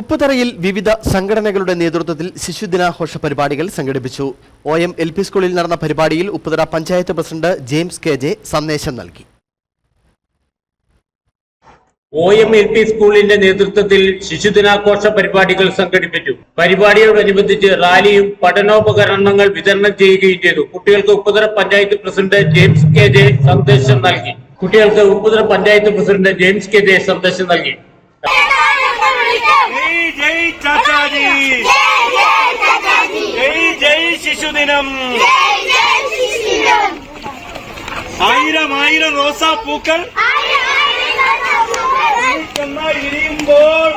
ഉപ്പുതറയിൽ വിവിധ സംഘടനകളുടെ നേതൃത്വത്തിൽ ശിശുദിനാഘോഷ പരിപാടികൾ സംഘടിപ്പിച്ചു. ഒ എം എൽ പി സ്കൂളിൽ നടന്ന പരിപാടിയിൽ Upputhara panchayat president James K J സന്ദേശം നൽകി. ഒ എം എൽ പി സ്കൂളിന്റെ നേതൃത്വത്തിൽ ശിശുദിനാഘോഷ പരിപാടികൾ സംഘടിപ്പിച്ചു. പരിപാടിയോടനുബന്ധിച്ച് റാലിയും പഠനോപകരണങ്ങൾ വിതരണം ചെയ്യുകയും ചെയ്തു. കുട്ടികൾക്ക് Upputhara panchayat president James K J സന്ദേശം നൽകി. കുട്ടികൾക്ക് Upputhara panchayat president James K J സന്ദേശം നൽകി. जय जय चाचा जी जय जय शिशु दिनम ஆயிரம் ஆயிரம் ரோசா பூக்கள் கண்ணா இடியும் போல்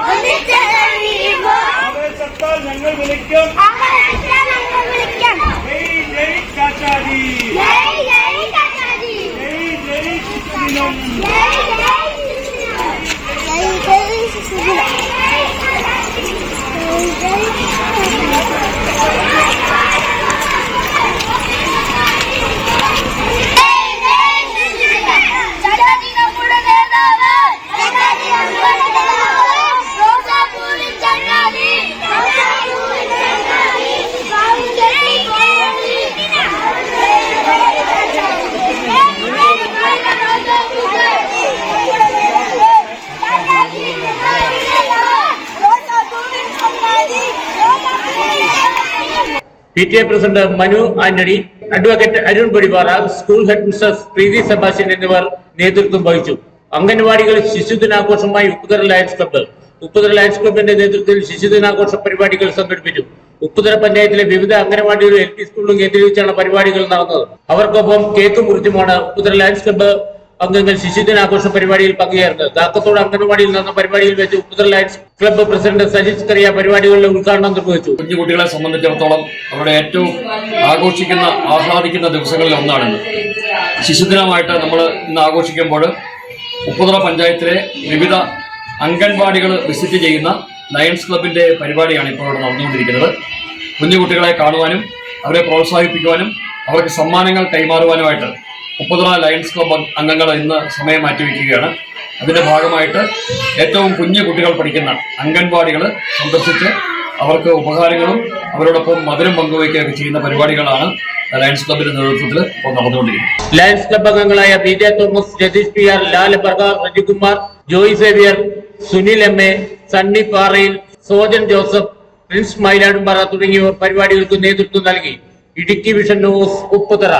P T A president Manu Antony advocate Arun Padippara school head mistress Preethi Sebastian എന്നിവർ നേതൃത്വം വഹിച്ചു. അംഗൻവാടികൾ ശിശുദിനാഘോഷമായി Upputhara lions club. Upputhara lions ക്ലബിന്റെ നേതൃത്വത്തിൽ ശിശുദിനാഘോഷ പരിപാടികൾ സംഘടിപ്പിച്ചു. ഉപ്പുതറ പഞ്ചായത്തിലെ വിവിധ അംഗനവാടികളും എൽ പി സ്കൂളിലും കേന്ദ്രീകരിച്ചാണ് പരിപാടികൾ നടന്നത്. അവർക്കൊപ്പം കേക്ക് മുറിച്ചുമാണ് ഉപ്പുതറ ലയൻസ് ക്ലബ്ബ് അംഗങ്ങൾ ശിശുദിനാഘോഷ പരിപാടിയിൽ പങ്കുചേർന്നത് കാക്കത്തോട് അംഗനവാടിയിൽ നടന്ന പരിപാടിയിൽ വെച്ച് Upputhara lions club president Sajith Kariya പരിപാടികളുടെ ഉദ്ഘാടനം നിർവഹിച്ചു. കുഞ്ഞു കുട്ടികളെ സംബന്ധിച്ചിടത്തോളം അവരുടെ ഏറ്റവും ആഘോഷിക്കുന്ന ആഹ്ലാദിക്കുന്ന ദിവസങ്ങളിൽ ഒന്നാണ് ശിശുദിനമായിട്ട് നമ്മൾ ഇന്ന് ആഘോഷിക്കുമ്പോൾ ഉപ്പുതറ പഞ്ചായത്തിലെ വിവിധ അംഗൻവാടികൾ വിസിറ്റ് ചെയ്യുന്ന ലയൺസ് ക്ലബിന്റെ പരിപാടിയാണ് ഇപ്പോൾ ഇവിടെ നടന്നുകൊണ്ടിരിക്കുന്നത്. കുഞ്ഞു കുട്ടികളെ കാണുവാനും അവരെ പ്രോത്സാഹിപ്പിക്കുവാനും അവർക്ക് സമ്മാനങ്ങൾ കൈമാറുവാനുമായിട്ട് ഉപ്പുതറ ലയൺസ് ക്ലബ് അംഗങ്ങൾ ഇന്ന് സമയം മാറ്റിവെക്കുകയാണ്. അതിന്റെ ഭാഗമായിട്ട് ഏറ്റവും കുഞ്ഞു കുട്ടികൾ പഠിക്കുന്ന അംഗൻവാടികൾ സന്ദർശിച്ച് അവർക്ക് ഉപഹാരങ്ങളും അവരോടൊപ്പം മധുരം പങ്കുവയ്ക്കുകയൊക്കെ ചെയ്യുന്ന പരിപാടികളാണ് ലയൺസ് ക്ലബിന്റെ നേതൃത്വത്തിൽ ഇപ്പോൾ നടന്നുകൊണ്ടിരിക്കുന്നത്. ലയൺസ് ക്ലബ് അംഗങ്ങളായ B J Thomas Jatheesh P R Lal ബർഗാർ Rajikumar Joy Xavier Sunil M A Sunny Parayil Sojan Joseph Prince Mailadumpara തുടങ്ങിയവർ പരിപാടികൾക്ക് നേതൃത്വം നൽകി. Idukki vision news Upputhara.